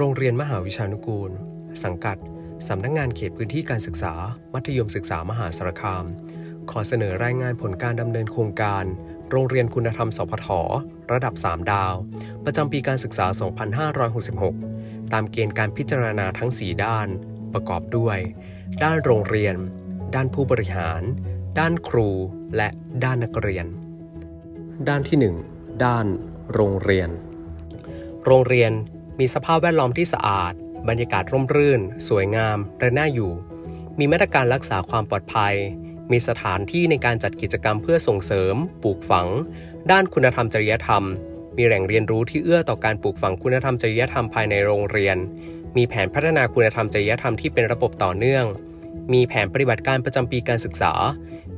โรงเรียนมหาวิชานุกูล สังกัด สำนักงงานเขตพื้นที่การศึกษา มัธยมศึกษามหาสารคาม ขอเสนอรายงานผลการดำเนินโครงการ โรงเรียนคุณธรรมสพทระดับ 3 ดาว ประจำปีการศึกษา 2566 ตามเกณฑ์การพิจารณาทั้ง 4 ด้าน ประกอบด้วย ด้านโรงเรียน ด้านผู้บริหาร ด้านครู และด้านนักเรียน ด้านที่ 1 ด้าน โรงเรียน โรงเรียน มีสภาพแวดล้อมที่สะอาด บรรยากาศร่มรื่น สวยงามและน่าอยู่ มีมาตรการรักษาความปลอดภัย มีสถานที่ในการจัดกิจกรรมเพื่อส่งเสริม ปลูกฝัง ด้านคุณธรรมจริยธรรม มีแหล่งเรียนรู้ที่เอื้อต่อการปลูกฝังคุณธรรมจริยธรรมภายในโรงเรียน มีแผนพัฒนาคุณธรรมจริยธรรมที่เป็นระบบต่อเนื่อง มีแผนปฏิบัติการประจำปีการศึกษา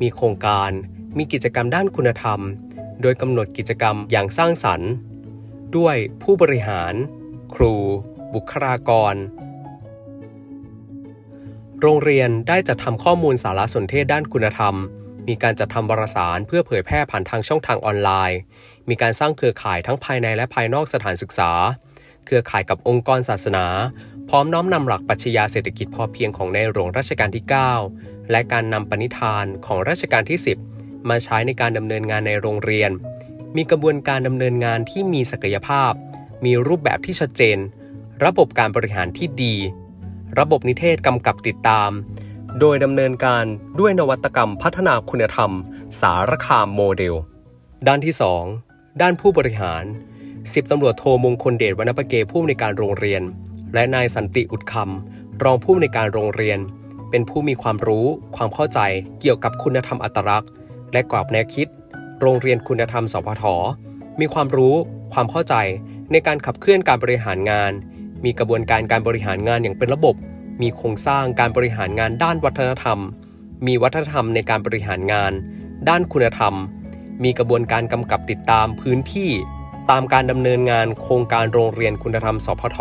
มีโครงการ มีกิจกรรมด้านคุณธรรม โดยกำหนดกิจกรรมอย่างสร้างสรรค์ ด้วยผู้บริหาร ครู บุคลากร โรงเรียนได้จัดทำข้อมูลสารสนเทศด้านคุณธรรม มีการจัดทำวารสารเพื่อเผยแพร่ผ่านทางช่องทางออนไลน์ มีการสร้างเครือข่ายทั้งภายในและภายนอกสถานศึกษา เครือข่ายกับองค์กรศาสนา พร้อมน้อมนำหลักปรัชญาเศรษฐกิจพอเพียงของในหลวงรัชกาลที่ 9 และการนำปณิธานของรัชกาลที่ 10 มาใช้ในการดำเนินงานในโรงเรียนมีกระบวนการดำเนินงานที่มีศักยภาพ มีรูปแบบที่ชัดเจน ระบบการบริหารที่ดี ระบบนิเทศกำกับติดตาม โดยดำเนินการด้วยนวัตกรรมพัฒนาคุณธรรม สารคามโมเดล ด้านที่ 2 ด้านผู้บริหาร 10ตำรวจโทมงคลเดชวรรณประเกผู้อำนวยการโรงเรียน และนายสันติอุดคำรองผู้อำนวยการโรงเรียน เป็นผู้มีความรู้ ความเข้าใจเกี่ยวกับคุณธรรมอัตลักษณ์ และกรอบแนวคิด โรงเรียนคุณธรรมสพทมีความรู้ ความเข้าใจ ในการขับเคลื่อนการบริหารงาน มีกระบวนการการบริหารงานอย่างเป็นระบบ มีโครงสร้างการบริหารงานด้านวัฒนธรรม มีวัฒนธรรมในการบริหารงาน ด้านคุณธรรม มีกระบวนการกำกับติดตามพื้นที่ ตามการดำเนินงานโครงการโรงเรียนคุณธรรมสพท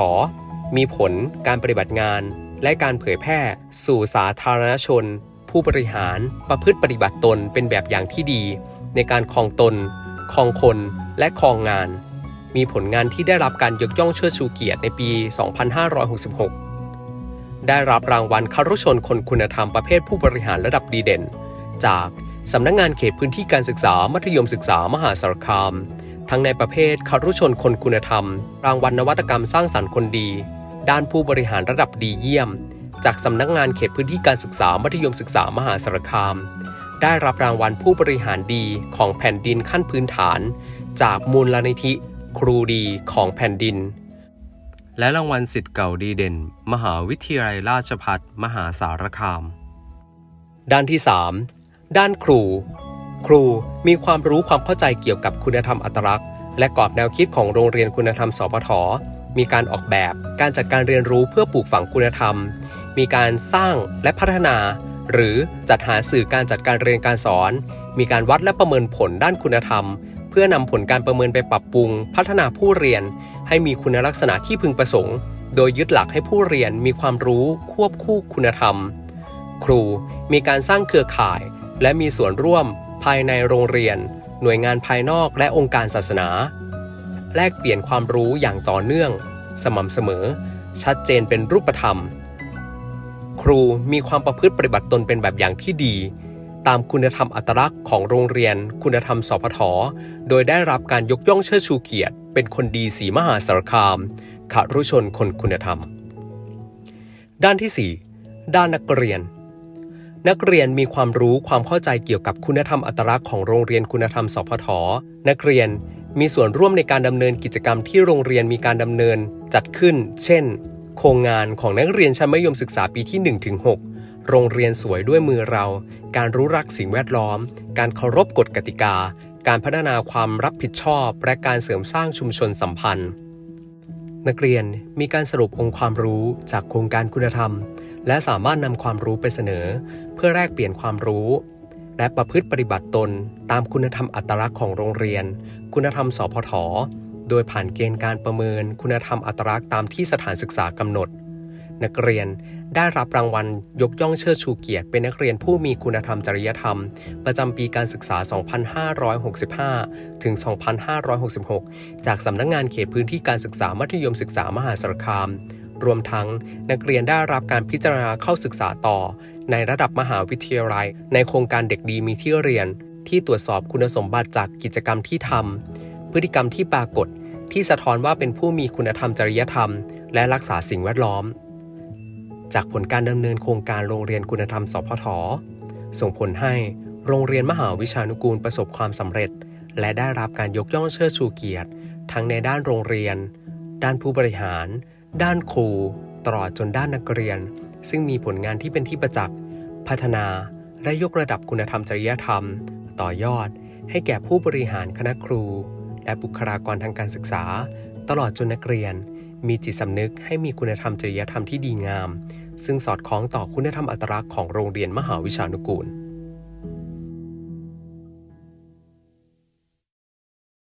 มีผลการปฏิบัติงาน และการเผยแพร่ สู่สาธารณชน ผู้บริหารประพฤติปฏิบัติตนเป็นแบบอย่างที่ดี ในการครองตนครองคนและครองงาน มีผลงานที่ได้รับการยกย่องเชิดชูเกียรติในปี 2566 ได้รับรางวัลคารุชนคนคุณธรรมประเภทผู้บริหารระดับดีเด่น จากสำนักงงานเขตพื้นที่การศึกษามัธยมศึกษามหาสารคาม ทั้งในประเภทคารุชนคนคุณธรรม รางวัลนวัตกรรมสร้างสรรค์คนดี ด้านผู้บริหารระดับดีเยี่ยม จากสำนักงานเขตพื้นที่การศึกษามัธยมศึกษามหาสารคาม ได้รับรางวัลผู้บริหารดีของแผ่นดินขั้นพื้นฐาน จากมูลนิธิ ครูดีของแผ่นดิน และรางวัลสิทธิ์เก่าดีเด่น มหาวิทยาลัยราชภัฏมหาสารคาม ด้านที่ 3 ด้านครู ครูมีความรู้ความเข้าใจเกี่ยวกับคุณธรรมอัตลักษณ์และกรอบแนวคิดของโรงเรียนคุณธรรมสพทมีการออกแบบการจัดการเรียนรู้เพื่อปลูกฝังคุณธรรม มีการสร้างและพัฒนา หรือจัดหาสื่อการจัดการเรียนการสอน มีการวัดและประเมินผลด้านคุณธรรม พื่อนำผลการประเมินไปปรับปรุง พัฒนาผู้เรียน ให้มีคุณลักษณะที่พึงประสงค์ โดยยึดหลักให้ผู้เรียนมีความรู้ควบคู่คุณธรรม ครูมีการสร้างเครือข่าย และมีส่วนร่วม ภายในโรงเรียน หน่วยงานภายนอกและองค์การศาสนา แลกเปลี่ยนความรู้อย่างต่อเนื่อง สม่ำเสมอ ชัดเจนเป็นรูปธรรม ครูมีความประพฤติปฏิบัติตนเป็นแบบอย่างที่ดี ตามคุณธรรมอัตลักษณ์ของโรงเรียน คุณธรรมสพทโดยได้รับการยกย่องเชิดชูเกียรติ เป็นคนดีสีมหาสารคามขรุชนคนคุณธรรม ด้านที่ 4 ด้านนักเรียน นักเรียนมีความรู้ความเข้าใจเกี่ยวกับคุณธรรมอัตลักษณ์ของโรงเรียนคุณธรรมสพทนักเรียนมีส่วนร่วมในการดำเนินกิจกรรมที่โรงเรียนมีการดำเนินจัดขึ้น เช่น โครงงานของนักเรียนชั้นมัธยมศึกษาปีที่1-6 โรงเรียนสวยด้วยมือเรา การรู้รักสิ่งแวดล้อม การเคารพกฎกติกา การพัฒนาความรับผิดชอบ และการเสริมสร้างชุมชนสัมพันธ์ นักเรียนมีการสรุปองค์ความรู้จากโครงการคุณธรรม และสามารถนำความรู้ไปเสนอ เพื่อแลกเปลี่ยนความรู้ และประพฤติปฏิบัติตน ตามคุณธรรมอัตลักษณ์ของโรงเรียน คุณธรรมสพทโดยผ่านเกณฑ์การประเมินคุณธรรมอัตลักษณ์ตามที่สถานศึกษากำหนด นักเรียน ได้รับรางวัลยกย่องเชิดชูเกียรติเป็นนักเรียนผู้มีคุณธรรมจริยธรรม ประจำปีการศึกษา 2565 ถึง 2566 จากสำนักงงานเขตพื้นที่การศึกษามัธยมศึกษามหาสารคาม รวมทั้งนักเรียนได้รับการพิจารณาเข้าศึกษาต่อ ในระดับมหาวิทยาลัย ในโครงการเด็กดีมีที่เรียน ที่ตรวจสอบคุณสมบัติจากกิจกรรมที่ทำพฤติกรรมที่ปรากฏที่สะท้อนว่าเป็นผู้มีคุณธรรมจริยธรรม และรักษาสิ่งแวดล้อม จากผลการดำเนินโครงการโรงเรียนคุณธรรมสพทส่งผลให้โรงเรียนมหาวิชานุกูลประสบความสำเร็จ และได้รับการยกย่องเชิดชูเกียรติ ทั้งในด้านโรงเรียน ด้านผู้บริหาร ด้านครู ตลอดจนด้านนักเรียน ซึ่งมีผลงานที่เป็นที่ประจักษ์ พัฒนา และยกระดับคุณธรรมจริยธรรม ต่อยอด ให้แก่ผู้บริหารคณะครู และบุคลากรทางการศึกษา ตลอดจนนักเรียน มีจิตสำนึกให้มีคุณธรรมจริยธรรมที่ดีงาม ซึ่งสอดคล้องต่อคุณธรรมอัตลักษณ์ของโรงเรียนมหาวิชานุกูล